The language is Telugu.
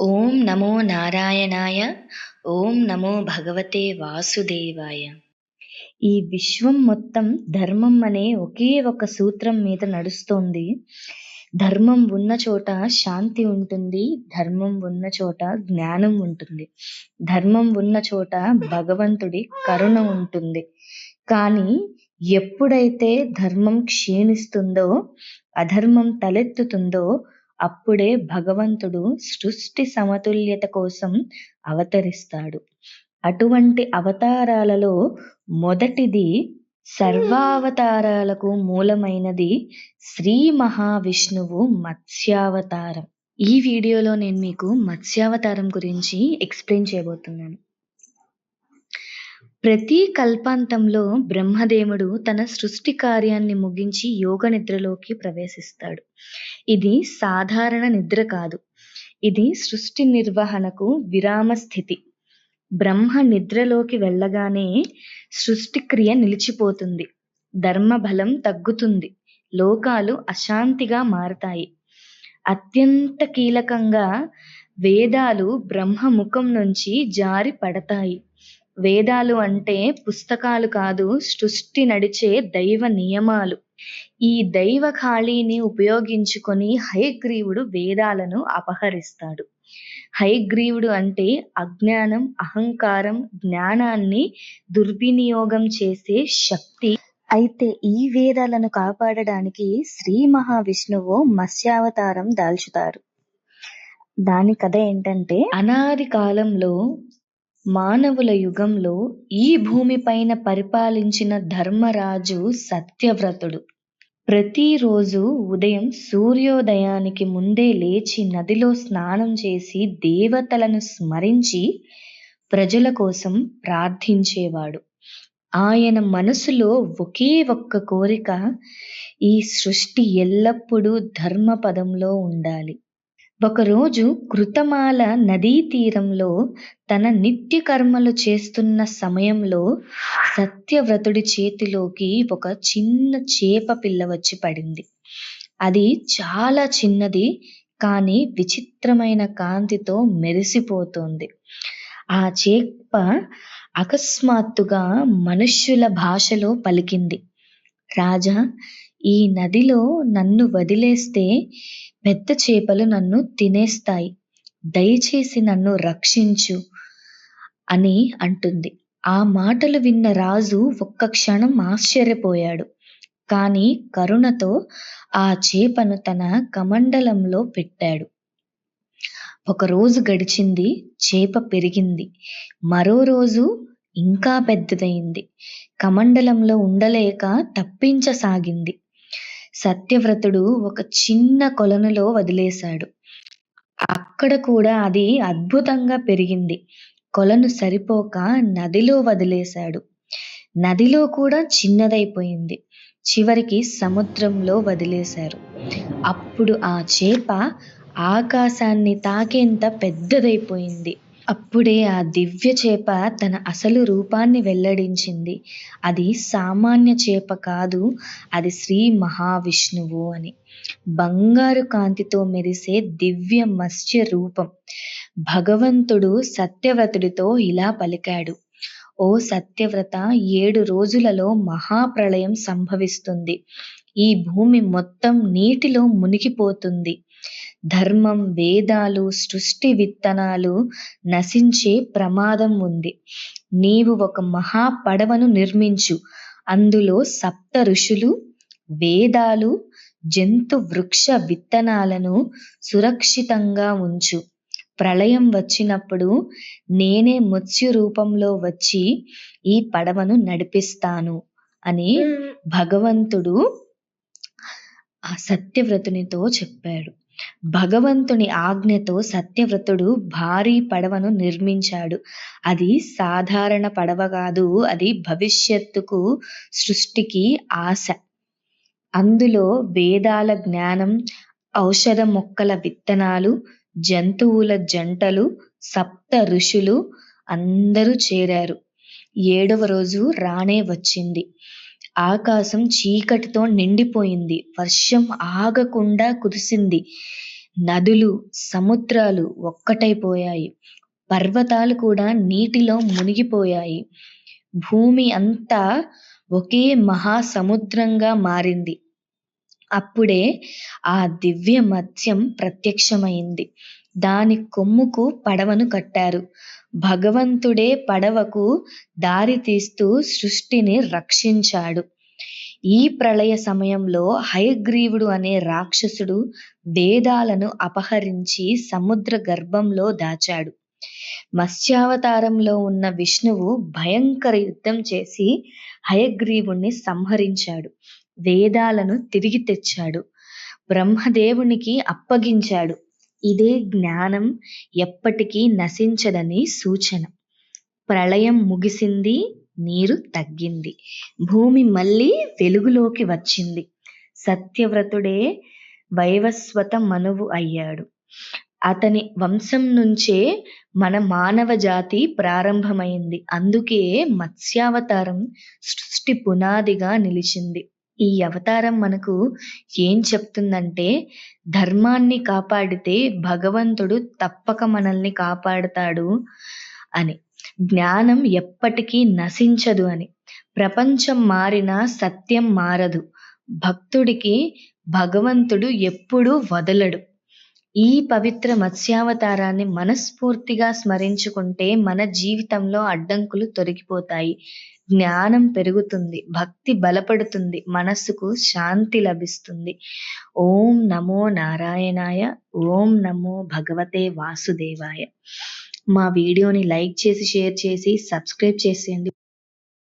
ఓం నమో నారాయణాయ ఓం నమో భగవతే వాసుదేవాయ. ఈ విశ్వం మొత్తం ధర్మం అనే ఒకే ఒక సూత్రం మీద నడుస్తోంది. ధర్మం ఉన్న చోట శాంతి ఉంటుంది ధర్మం ఉన్న చోట జ్ఞానం ఉంటుంది. ధర్మం ఉన్న చోట భగవంతుడి కరుణ ఉంటుంది. కానీ ఎప్పుడైతే ధర్మం క్షీణిస్తుందో అధర్మం తలెత్తుతుందో అప్పుడే భగవంతుడు సృష్టి సమతుల్యత కోసం అవతరిస్తాడు. అటువంటి అవతారాలలో మొదటిది సర్వావతారాలకు మూలమైనది శ్రీ మహావిష్ణువు మత్స్యావతారం. ఈ వీడియోలో నేను మీకు మత్స్యావతారం గురించి ఎక్స్ప్లెయిన్ చేయబోతున్నాను. ప్రతి కల్పాంతంలో బ్రహ్మదేవుడు తన సృష్టి కార్యాన్ని ముగించి యోగ నిద్రలోకి ప్రవేశిస్తాడు. ఇది సాధారణ నిద్ర కాదు. ఇది సృష్టి నిర్వహణకు విరామ స్థితి. బ్రహ్మ నిద్రలోకి వెళ్ళగానే సృష్టి క్రియ నిలిచిపోతుంది. ధర్మ బలం తగ్గుతుంది. లోకాలు అశాంతిగా మారతాయి. అత్యంత కీలకంగా వేదాలు బ్రహ్మ ముఖం నుంచి జారి పడతాయి. వేదాలు అంటే పుస్తకాలు కాదు సృష్టి నడిచే దైవ నియమాలు. ఈ దైవ ఖాళీని ఉపయోగించుకొని హయగ్రీవుడు వేదాలను అపహరిస్తాడు. హయగ్రీవుడు అంటే అజ్ఞానం అహంకారం జ్ఞానాన్ని దుర్వినియోగం చేసే శక్తి. అయితే ఈ వేదాలను కాపాడడానికి శ్రీ మహావిష్ణువు మత్స్యావతారం దాల్చుతారు. దాని కథ ఏంటంటే అనాది కాలంలో మానవుల యుగంలో ఈ భూమిపైన పరిపాలించిన ధర్మరాజు సత్యవ్రతుడు. ప్రతిరోజు ఉదయం సూర్యోదయానికి ముందే లేచి నదిలో స్నానం చేసి దేవతలను స్మరించి ప్రజల కోసం ప్రార్థించేవాడు. ఆయన మనసులో ఒకే ఒక్క కోరిక ఈ సృష్టి ఎల్లప్పుడూ ధర్మపదంలో ఉండాలి. ఒకరోజు కృతమాల నదీ తీరంలో తన నిత్య కర్మలు చేస్తున్న సమయంలో సత్యవ్రతుడి చేతిలోకి ఒక చిన్న చేప పిల్ల వచ్చి పడింది. అది చాలా చిన్నది కానీ విచిత్రమైన కాంతితో మెరిసిపోతోంది. ఆ చేప అకస్మాత్తుగా మనుష్యుల భాషలో పలికింది. రాజా ఈ నదిలో నన్ను వదిలేస్తే పెద్ద చేపలు నన్ను తినేస్తాయి. దయచేసి నన్ను రక్షించు అని అంటుంది. ఆ మాటలు విన్న రాజు ఒక్క క్షణం ఆశ్చర్యపోయాడు. కానీ కరుణతో ఆ చేపను తన కమండలంలో పెట్టాడు. ఒక రోజు గడిచింది చేప పెరిగింది. మరో రోజు ఇంకా పెద్దదయింది కమండలంలో ఉండలేక తప్పించసాగింది. సత్యవ్రతుడు ఒక చిన్న కొలనులో వదిలేశాడు. అక్కడ కూడా అది అద్భుతంగా పెరిగింది. కొలను సరిపోక నదిలో వదిలేశాడు. నదిలో కూడా చిన్నదైపోయింది. చివరికి సముద్రంలో వదిలేశారు. అప్పుడు ఆ చేప ఆకాశాన్ని తాకేంత పెద్దదైపోయింది. అప్పుడే ఆ దివ్య చేప తన అసలు రూపాన్ని వెల్లడించింది. అది సామాన్య చేప కాదు అది శ్రీ మహావిష్ణువు అని. బంగారు కాంతితో మెరిసే దివ్య మత్స్య రూపం. భగవంతుడు సత్యవ్రతుడితో ఇలా పలికాడు. ఓ సత్యవ్రత ఏడు రోజులలో మహాప్రళయం సంభవిస్తుంది. ఈ భూమి మొత్తం నీటిలో మునిగిపోతుంది. ధర్మం వేదాలు సృష్టి విత్తనాలు నశించే ప్రమాదం ఉంది. నీవు ఒక మహా పడవను నిర్మించు. అందులో సప్త ఋషులు వేదాలు జంతు వృక్ష విత్తనాలను సురక్షితంగా ఉంచు. ప్రళయం వచ్చినప్పుడు నేనే మత్స్య రూపంలో వచ్చి ఈ పడవను నడిపిస్తాను అని భగవంతుడు ఆ సత్యవ్రతునితో చెప్పాడు. భగవంతుని ఆజ్ఞతో సత్యవ్రతుడు భారీ పడవను నిర్మించాడు. అది సాధారణ పడవ కాదు అది భవిష్యత్తుకు సృష్టికి ఆశ. అందులో వేదాల జ్ఞానం ఔషధ మొక్కల విత్తనాలు జంతువుల జంటలు సప్త ఋషులు అందరూ చేరారు. ఏడవ రోజు రానే వచ్చింది. ఆకాశం చీకటితో నిండిపోయింది వర్షం ఆగకుండా కురిసింది నదులు, సముద్రాలు ఒక్కటైపోయాయి. పర్వతాలు కూడా నీటిలో మునిగిపోయాయి. భూమి అంతా ఒకే మహాసముద్రంగా మారింది. అప్పుడే ఆ దివ్య మత్స్యం ప్రత్యక్షమైంది దాని కొమ్ముకు పడవను కట్టారు. భగవంతుడే పడవకు దారితీస్తూ సృష్టిని రక్షించాడు. ఈ ప్రళయ సమయంలో హయగ్రీవుడు అనే రాక్షసుడు వేదాలను అపహరించి సముద్ర గర్భంలో దాచాడు. మత్స్యావతారంలో ఉన్న విష్ణువు భయంకర యుద్ధం చేసి హయగ్రీవుణ్ణి సంహరించాడు. వేదాలను తిరిగి తెచ్చాడు. బ్రహ్మదేవునికి అప్పగించాడు. ఇదే జ్ఞానం ఎప్పటికీ నశించదని సూచన. ప్రళయం ముగిసింది. నీరు తగ్గింది. భూమి మళ్ళీ వెలుగులోకి వచ్చింది. సత్యవ్రతుడే వైవస్వత మనువు అయ్యాడు. అతని వంశం నుంచే మన మానవ జాతి ప్రారంభమైంది. అందుకే మత్స్యావతారం సృష్టి పునాదిగా నిలిచింది. ఈ అవతారం మనకు ఏం చెప్తుందంటే ధర్మాన్ని కాపాడితే భగవంతుడు తప్పక మనల్ని కాపాడుతాడు అని. జ్ఞానం ఎప్పటికీ నశించదు అని. ప్రపంచం మారినా సత్యం మారదు. భక్తుడికి భగవంతుడు ఎప్పుడూ వదలడు. ఈ పవిత్ర మత్స్యావతారాన్ని మనస్ఫూర్తిగా స్మరించుకుంటే మన జీవితంలో అడ్డంకులు తొలగిపోతాయి. జ్ఞానం పెరుగుతుంది. భక్తి బలపడుతుంది. మనస్సుకు శాంతి లభిస్తుంది. ఓం నమో నారాయణాయ ఓం నమో భగవతే వాసుదేవాయ మా వీడియోని లైక్ చేసి, షేర్ చేసి, సబ్స్క్రైబ్ చేసేయండి.